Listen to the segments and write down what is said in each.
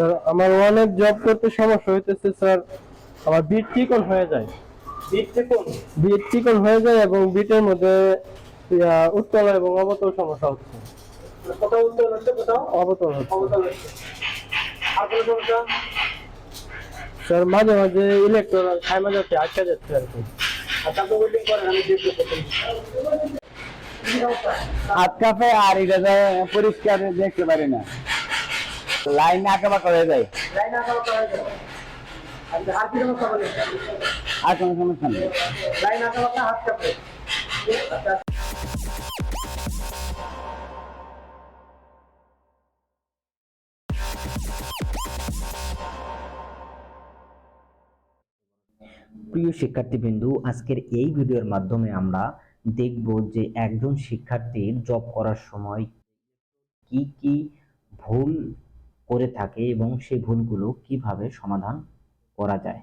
Sir আমার অনেক job করতে সমস্যা হইতেছে স্যার। আমার বিট চিকন হয়ে যায়। বিট চিকন? বিট চিকন হয়ে যায় এবং বিটের মধ্যে উত্তল এবং অবতল সমস্যা হচ্ছে। কোথাও উত্তর হচ্ছে কোথাও? অবতল হচ্ছে। অবতল হচ্ছে। আর কোনো সমস্যা? স্যার মাঝে মাঝে ইলেকট্রন খাইমা যাচ্ছে আটকা যাচ্ছে আর কি। কাঁপে আর এটা যে পরিষ্কার দেখতে পারি না। লাইন আঁকা বাঁকা হয়ে যায় লাইন হয়ে। আচ্ছা, আর কি সমস্যা বলেন? আর কোনো সমস্যা নেই লাইন হাত প্রিয় শিক্ষার্থীবৃন্দু আজকের এই ভিডিওর মাধ্যমে আমরা দেখব যে একজন শিক্ষার্থীর জব করার সময় কি কি ভুল করে থাকে এবং সেই ভুলগুলো কীভাবে সমাধান করা যায়?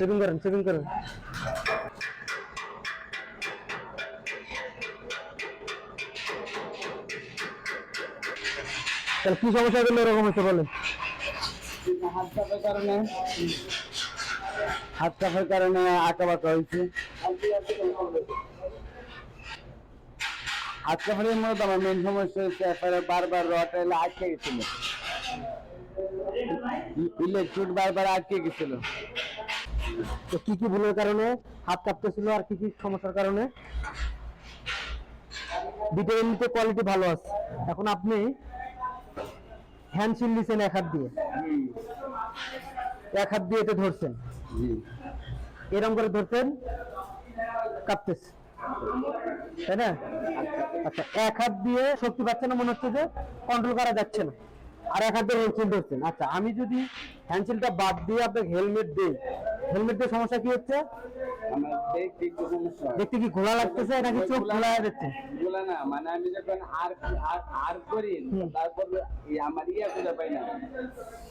সেভিং করেন সেভিং করেন। তাহলে কি সমস্যা হলো, এরকম হচ্ছে বলেন। হাত কাঁপার কারণে হাত কাঁপার কারণে হয়েছে হাত মূলত আমার মেন সমস্যা হচ্ছে বারবার রড এলে আটকে গেছিল। ইলেকট্রিক বারবার আটকে গেছিল। তো কি কি ভুলের কারণে? হাত কাঁপতেছিল আর কি কি সমস্যার কারণে? বিটের এমনিতে কোয়ালিটি ভালো আছে। এখন আপনি হ্যান্ড শিল দিচ্ছেন এক হাত দিয়ে। এক হাত দিয়ে এটা ধরছেন। জি এরকম করে ধরছেন, কাঁপতেছে। তাই না? আচ্ছা এক হাত দিয়ে শক্তি পাচ্ছে না মনে হচ্ছে যে কন্ট্রোল করা যাচ্ছে না। আর এক হাত দিয়ে হ্যান্ডসিল ধরছেন। আচ্ছা আমি যদি হ্যান্ডসিলটা বাদ দিয়ে আপনাকে হেলমেট দিই হেলমেট দিয়ে সমস্যা কি হচ্ছে? দেখতে কি ঘোলা লাগতেছে? নাকি চোখ খোলা যাচ্ছে? এগুলা না মানে আমি যখন আর আর আর করি তারপর আমার ইয়া খুঁজে পাই না।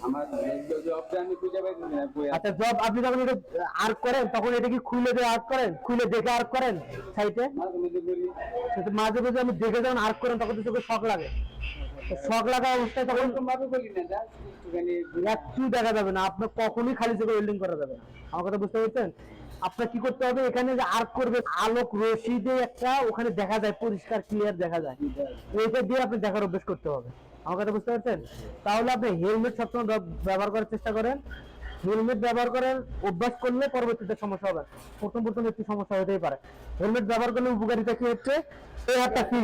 আমার জবটা আমি খুঁজে পাই না আচ্ছা জব আপনি যখন এটা আর্ক করেন তখন এটা কি খুলে দিয়ে আর্ক করেন? খুলে দেখে আর্ক করেন সাইটে মাঝে মাঝে মাঝে আমি দেখে যখন আর্ক করেন তখন তো চোখে শখ লাগে। শখ লাগা অবস্থায় তখন ভাবে করি না একটু দেখা যাবে না? আপনার কখনোই খালি ওয়েল্ডিং করা যাবে না। আমার কথা বুঝতে পেরেছেন? আপনার কি করতে হবে? এখানে যে আর্ক করবে আলোক রশি দিয়ে একটা ওখানে দেখা যায় পরিষ্কার ক্লিয়ার দেখা যায়। ওইটা দিয়ে আপনি দেখার অভ্যেস করতে হবে। আমার কথা বুঝতে পারছেন? তাহলে আপনি হেলমেট সবসময় ব্যবহার করার চেষ্টা করেন। হেলমেট ব্যবহার করার অভ্যাস করলে পরবর্তীতে সমস্যা হবে। প্রথম প্রথম একটু সমস্যা হতেই পারে। হেলমেট ব্যবহার করলে উপকারিতা কি হচ্ছে? এই হাতটা ফ্রি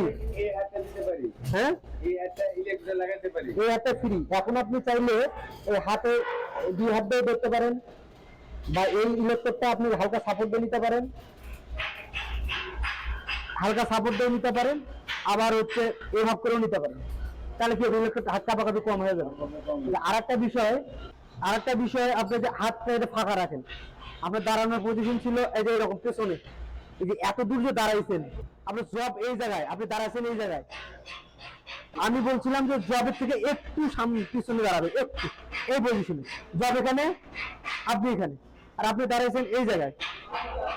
হ্যাঁ? এই হাতটা এই ফ্রি এখন আপনি চাইলে এই হাতে দুই হাত দিয়ে দেখতে পারেন বা এই ইলেকট্রোডটা আপনি হালকা সাপোর্ট দিয়ে নিতে পারেন। হালকা সাপোর্ট দিয়ে নিতে পারেন আবার হচ্ছে এভাব করেও নিতে পারেন। তাহলে কি ইলেকট্রোড হাত কাপাকাপি কম হয়ে যাবে। আর একটা বিষয় আর একটা বিষয়, আপনি যে হাতটা এটা ফাঁকা রাখেন। আপনার দাঁড়ানোর পজিশন ছিল এই যে এরকম পেছনে। এই যে এত দূর যে দাঁড়াইছেন, আপনার জব এই জায়গায়, আপনি দাঁড়াইছেন এই জায়গায়। আমি বলছিলাম যে জবের থেকে একটু সামনে পিছনে দাঁড়াবে, একটু। এই পজিশনে জব এখানে, আপনি এখানে। আর আপনি দাঁড়াইছেন এই জায়গায়।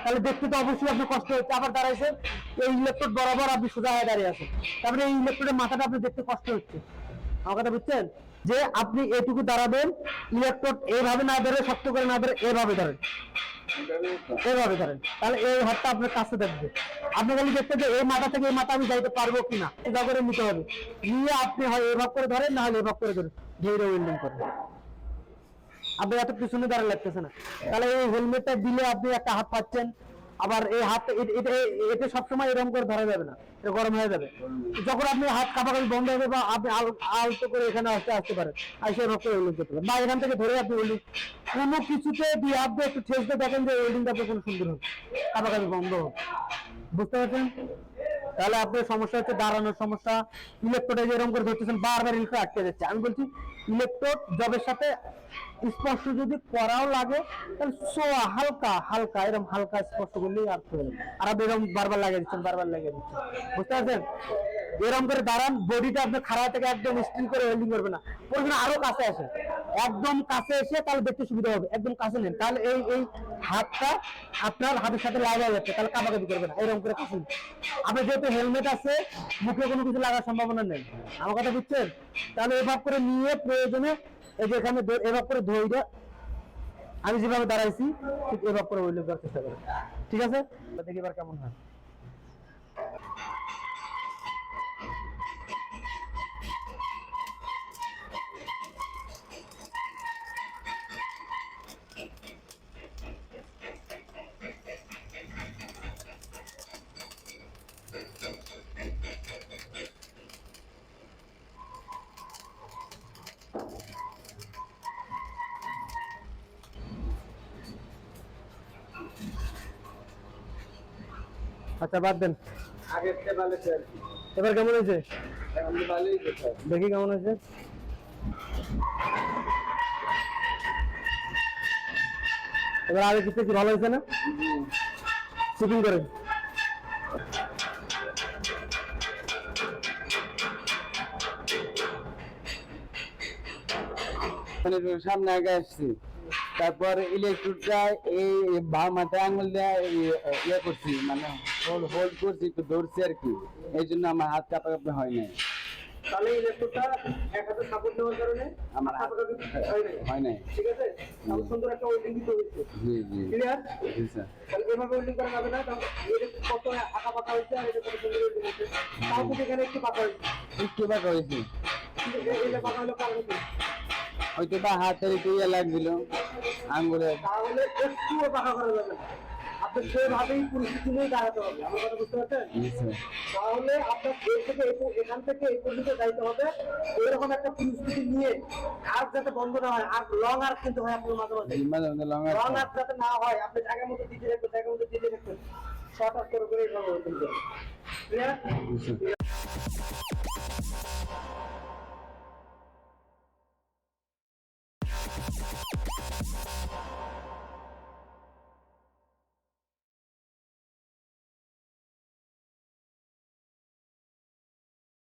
তাহলে দেখতে তো অবশ্যই আপনার কষ্ট হচ্ছে, আবার দাঁড়াইছেন, এই ইলেকট্রোড বরাবর আপনি সোজা হয়ে দাঁড়িয়ে আছেন। তারপরে এই ইলেকট্রোডের মাথাটা আপনি দেখতে কষ্ট হচ্ছে। আমার কথা বুঝছেন? যে আপনি এটুকু দাঁড়াবেন এইভাবে না ধরে, শক্ত করে না ধরে, এভাবে ধরেন। এভাবে ধরেন। তাহলে এই হাতটা আপনার কাছে দেখবে আপনি খালি দেখতে যে এই মাথা থেকে এই মাথা আমি যাইতে পারব কিনা, এটা করে নিতে হবে। নিয়ে আপনি হয় এভাব করে ধরেন, না হলে এভাব করে ধরেন। ধীরে করেন। আপনি এত পিছনে দাঁড়া লাগতেছে না। তাহলে এই হেলমেটটা দিলে আপনি একটা হাত পাচ্ছেন। আবার এই হাত এতে সবসময় এরকম করে ধরা যাবে না, এটা গরম হয়ে যাবে। যখন আপনি হাত কাপাকাপি বন্ধ হবে বা আপনি আল- আলতো করে এখানে আসতে আসতে পারেন, আর সে রক্ত ওয়েল্ডিং করতে পারেন। বা এখান থেকে ধরে আপনি ওয়েল্ডিং কোনো কিছুতে দিয়ে আপনি একটু ঠেসতে দেখেন যে ওয়েল্ডিংটা আপনার কোনো সুন্দর হবে, কাপাকাপি বন্ধ হবে। বুঝতে পারছেন? তাহলে আপনার সমস্যা হচ্ছে দাঁড়ানোর সমস্যা। ইলেকট্রোডে যেরকম করে ধরতেছেন, বারবার ইলেকট্রো আটকে যাচ্ছে। আমি বলছি ইলেকট্রোড জবের সাথে স্পর্শ যদি করাও লাগে, তাহলে সোয়া হালকা হালকা, এরকম হালকা স্পর্শ করলেই আর হয়ে আর আপনি এরকম বারবার লাগিয়ে দিচ্ছেন, বারবার লাগিয়ে দিচ্ছেন। বুঝতে পারছেন? এরকম করে দাঁড়ান বডিটা আপনার খাড়া থেকে একদম স্টিল করে ওয়েল্ডিং করবে না। প্রয়োজন আরও কাছে আসে একদম কাছে এসে তাহলে দেখতে সুবিধা হবে। একদম কাছে নেন। তাহলে এই এই হাতটা আপনার হাতের সাথে লাগা যাচ্ছে, তাহলে কাবাকাবি করবে না, এরকম করে কাছে আপনি যেহেতু হেলমেট আছে, মুখে কোনো কিছু লাগার সম্ভাবনা নেই। আমার কথা বুঝছেন? তাহলে এভাবে করে নিয়ে প্রয়োজনে এই যে এখানে এভাবে করে ধরে আমি যেভাবে দাঁড়াইছি, ঠিক এভাবে করে ওই লোক চেষ্টা করেন ঠিক আছে? দেখি এবার কেমন হয়। আচ্ছা বাদ দেন। এবার কেমন হয়েছে? দেখি কেমন হয়েছে। এবার আগে কিছু কি ভালো হয়েছে না? শুটিং করেন। মানে সামনে আগে আসছি। তারপর ইলেকট্রিকটা এই বাম হাতে আঙুল দিয়ে ইয়ে করছি মানে হোল্ড করছি একটু ধরছি আর কি। এই জন্য আমার হাত কাপা কাপা হয় নাই। তাহলে ইলেকট্রোডটা এক হাতে সাপোর্ট নেওয়ার কারণে আমার হাত হয় নাই। হয় নাই। ঠিক আছে? সুন্দর একটা ওয়েল্ডিং দিতে হয়েছে। জি জি। ক্লিয়ার জি স্যার। তাহলে এভাবে ওয়েল্ডিং করা যাবে না। এটা কত আঁকা পাকা হয়েছে আর এটা কত সুন্দর ওয়েল্ডিং হয়েছে। তাও কিন্তু এখানে একটু পাকা হয়েছে। একটু হয়েছে। এটা পাকা হলো কারণ কি? হয়তো বা হাতের একটু ইয়ে লাগছিল আঙ্গুলে তাহলে একটুও পাকা করা যাবে না। আপনার সেভাবেই পরিস্থিতি নিয়ে দাঁড়াতে হবে আমার কথা বুঝতে পারছেন? তাহলে আপনার এর থেকে এখান থেকে এই পর্যন্ত যাইতে হবে এরকম একটা পরিস্থিতি নিয়ে আর যাতে বন্ধ না হয় আর লং আর কিন্তু হয় আপনার মাঝে মাঝে। লং আর যাতে না হয় আপনি জায়গার মতো দিতে রাখবেন জায়গার মতো দিতে রাখবেন শর্ট আউট করে করে এইভাবে